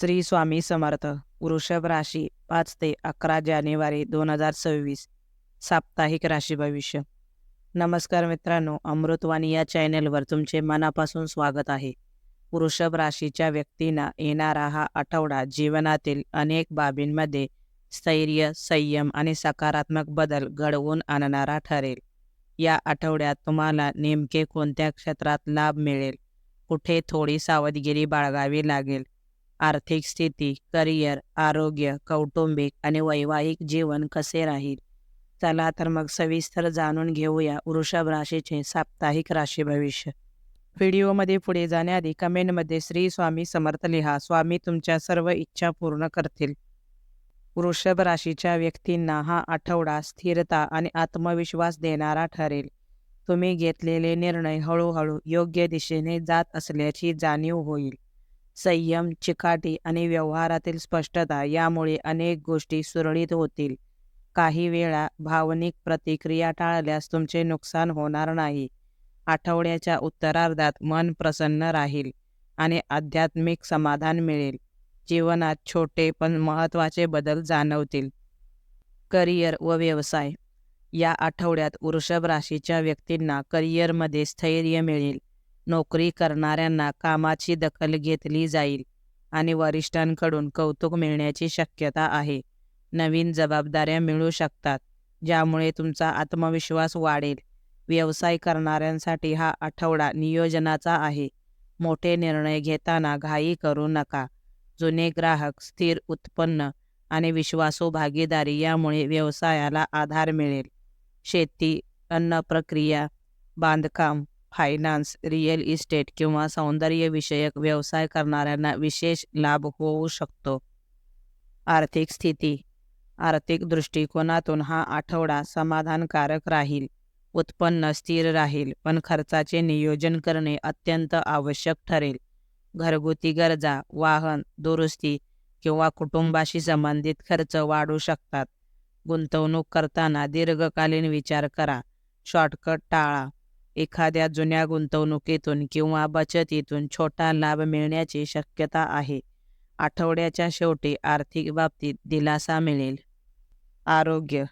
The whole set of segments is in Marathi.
श्री स्वामी समर्थ वृषभ राशी पाच ते अकरा जानेवारी दोन हजार सव्वीस साप्ताहिक राशी भविष्य. नमस्कार मित्रांनो अमृतवाणी या चॅनलवर तुमचे मनापासून स्वागत आहे. वृषभ राशीच्या व्यक्तींना येणारा हा आठवडा जीवनातील अनेक बाबींमध्ये स्थैर्य संयम आणि सकारात्मक बदल घडवून आणणारा ठरेल. या आठवड्यात तुम्हाला नेमके कोणत्या क्षेत्रात लाभ मिळेल? कुठे थोडी सावधगिरी बाळगावी लागेल? आर्थिक स्थिती करिअर आरोग्य कौटुंबिक आणि वैवाहिक जीवन कसे राहील? चला तर मग सविस्तर जाणून घेऊया वृषभ राशीचे साप्ताहिक राशी भविष्य. व्हिडिओमध्ये पुढे जाण्याआधी कमेंटमध्ये श्री स्वामी समर्थ लिहा. स्वामी तुमच्या सर्व इच्छा पूर्ण करतील. वृषभ राशीच्या व्यक्तींना हा आठवडा स्थिरता आणि आत्मविश्वास देणारा ठरेल. तुम्ही घेतलेले निर्णय हळूहळू योग्य दिशेने जात असल्याची जाणीव होईल. संयम चिकाटी आणि व्यवहारातील स्पष्टता यामुळे अनेक गोष्टी सुरळीत होतील. काही वेळा भावनिक प्रतिक्रिया टाळल्यास तुमचे नुकसान होणार नाही. आठवड्याच्या उत्तरार्धात मन प्रसन्न राहील आणि आध्यात्मिक समाधान मिळेल. जीवनात छोटे पण महत्त्वाचे बदल जाणवतील. करिअर व व्यवसाय. या आठवड्यात वृषभ राशीच्या व्यक्तींना करिअरमध्ये स्थैर्य मिळेल. नोकरी करणाऱ्यांना कामाची दखल घेतली जाईल आणि वरिष्ठांकडून कौतुक मिळण्याची शक्यता आहे. नवीन जबाबदाऱ्या मिळू शकतात ज्यामुळे तुमचा आत्मविश्वास वाढेल. व्यवसाय करणाऱ्यांसाठी हा आठवडा नियोजनाचा आहे. मोठे निर्णय घेताना घाई करू नका. जुने ग्राहक स्थिर उत्पन्न आणि विश्वासू भागीदारी यामुळे व्यवसायाला आधार मिळेल. शेती अन्न प्रक्रिया बांधकाम फायनान्स रिअल इस्टेट किंवा सौंदर्यविषयक व्यवसाय करणाऱ्यांना विशेष लाभ होऊ शकतो. आर्थिक स्थिती. आर्थिक दृष्टिकोनातून हा आठवडा समाधानकारक राहील. उत्पन्न स्थिर राहील पण खर्चाचे नियोजन करणे अत्यंत आवश्यक ठरेल. घरगुती गरजा वाहन दुरुस्ती किंवा कुटुंबाशी संबंधित खर्च वाढू शकतात. गुंतवणूक करताना दीर्घकालीन विचार करा. शॉर्टकट टाळा. एखाद्या जुन्या गुंतवणुकीतून किंवा बचतीतून छोटा लाभ मिळण्याची शक्यता आहे. आठवड्याच्या शेवटी आर्थिक बाबतीत दिलासा मिळेल. आरोग्य.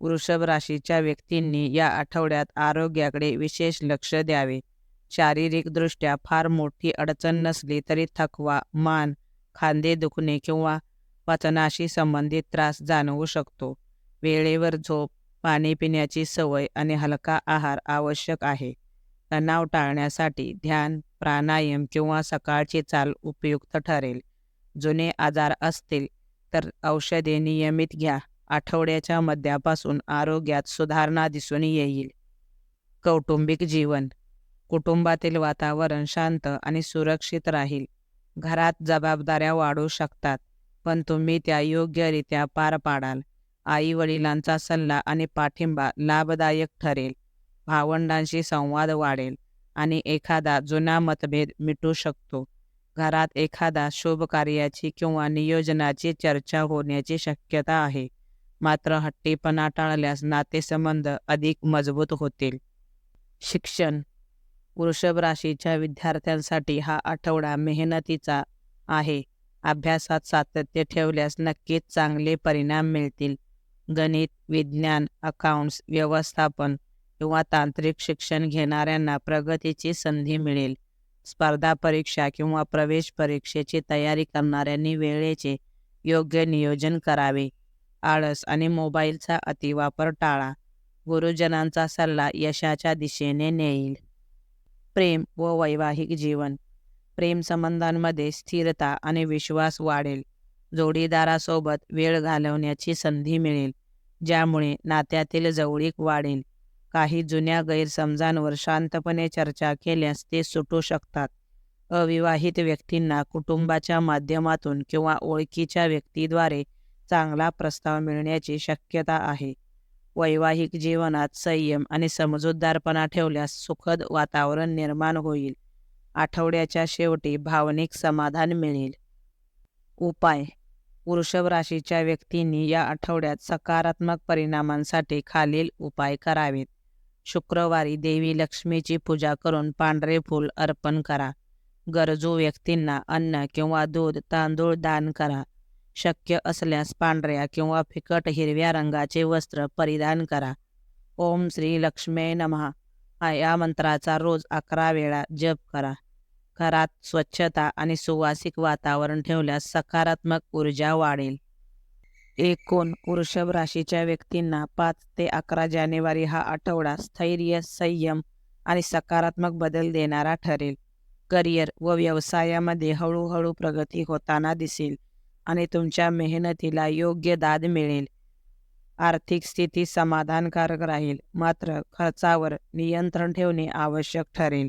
वृषभ राशीच्या व्यक्तींनी या आठवड्यात आरोग्याकडे विशेष लक्ष द्यावे. शारीरिकदृष्ट्या फार मोठी अडचण नसली तरी थकवा मान खांदे दुखणे किंवा पचनाशी संबंधित त्रास जाणवू शकतो. वेळेवर झोप पाणी पिण्याची सवय आणि हलका आहार आवश्यक आहे. तणाव टाळण्यासाठी ध्यान प्राणायाम किंवा सकाळची चाल उपयुक्त ठरेल. जुने आजार असतील तर औषधे नियमित घ्या. आठवड्याच्या मध्यापासून आरोग्यात सुधारणा दिसून येईल. कौटुंबिक जीवन. कुटुंबातील वातावरण शांत आणि सुरक्षित राहील. घरात जबाबदाऱ्या वाढू शकतात पण तुम्ही त्या योग्यरित्या पार पाडाल. आई वडिलांचा सल्ला आणि पाठिंबा लाभदायक ठरेल. भावंडांशी संवाद वाढेल आणि एखादा जुना मतभेद मिटू शकतो. घरात एखादा शुभ कार्याची किंवा नियोजनाची चर्चा होण्याची शक्यता आहे. मात्र हट्टीपणा टाळल्यास नातेसंबंध अधिक मजबूत होतील. शिक्षण. वृषभ राशीच्या विद्यार्थ्यांसाठी हा आठवडा मेहनतीचा आहे. अभ्यासात सातत्य ठेवल्यास नक्कीच चांगले परिणाम मिळतील. गणित विज्ञान अकाउंट्स व्यवस्थापन किंवा तांत्रिक शिक्षण घेणाऱ्यांना प्रगतीची संधी मिळेल. स्पर्धा परीक्षा किंवा प्रवेश परीक्षेची तयारी करणाऱ्यांनी वेळेचे योग्य नियोजन करावे. आळस आणि मोबाईलचा अतिवापर टाळा. गुरुजनांचा सल्ला यशाच्या दिशेने नेईल. प्रेम व वैवाहिक जीवन. प्रेम संबंधांमध्ये स्थिरता आणि विश्वास वाढेल. जोडीदारासोबत वेळ घालवण्याची संधी मिळेल. ज्यामुळे नात्यातील जवळीक वाढेल. काही जुन्या गैरसमजांवर शांतपणे चर्चा केल्यास ते सुटू शकतात. अविवाहित व्यक्तींना कुटुंबाच्या माध्यमातून किंवा ओळखीच्या व्यक्तीद्वारे चांगला प्रस्ताव मिळण्याची शक्यता आहे. वैवाहिक जीवनात संयम आणि समजूतदारपणा ठेवल्यास सुखद वातावरण निर्माण होईल. आठवड्याच्या शेवटी भावनिक समाधान मिळेल. उपाय. वृषभ राशीच्या व्यक्तींनी या आठवड्यात सकारात्मक परिणामांसाठी खालील उपाय करावेत. शुक्रवारी देवी लक्ष्मीची पूजा करून पांढरे फूल अर्पण करा. गरजू व्यक्तींना अन्न किंवा दूध तांदूळ दान करा. शक्य असल्यास पांढऱ्या किंवा फिकट हिरव्या रंगाचे वस्त्र परिधान करा. ओम श्री लक्ष्मी नमः. या मंत्राचा रोज अकरा वेळा जप करा. घरात स्वच्छता आणि सुवासिक वातावरण ठेवल्यास सकारात्मक ऊर्जा वाढेल. एकूण वृषभ राशीच्या व्यक्तींना पाच ते अकरा जानेवारी हा आठवडा स्थैर्य संयम आणि सकारात्मक बदल देणारा ठरेल. करिअर व व्यवसायामध्ये हळूहळू प्रगती होताना दिसेल आणि तुमच्या मेहनतीला योग्य दाद मिळेल. आर्थिक स्थिती समाधानकारक राहील मात्र खर्चावर नियंत्रण ठेवणे आवश्यक ठरेल.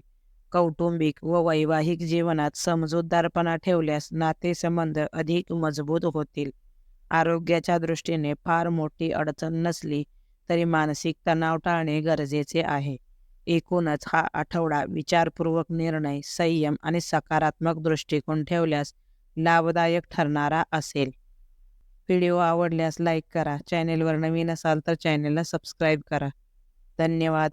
कौटुंबिक व वैवाहिक जीवनात समजूतदारपणा ठेवल्यास नातेसंबंध अधिक मजबूत होतील. आरोग्याच्या दृष्टीने फार मोठी अडचण नसली तरी मानसिक तणाव टाळणे गरजेचे आहे. एकूणच हा आठवडा विचारपूर्वक निर्णय संयम आणि सकारात्मक दृष्टिकोन ठेवल्यास लाभदायक ठरणारा असेल. व्हिडिओ आवडल्यास लाईक करा. चॅनेलवर नवीन असाल तर चॅनेलला सबस्क्राईब करा. धन्यवाद.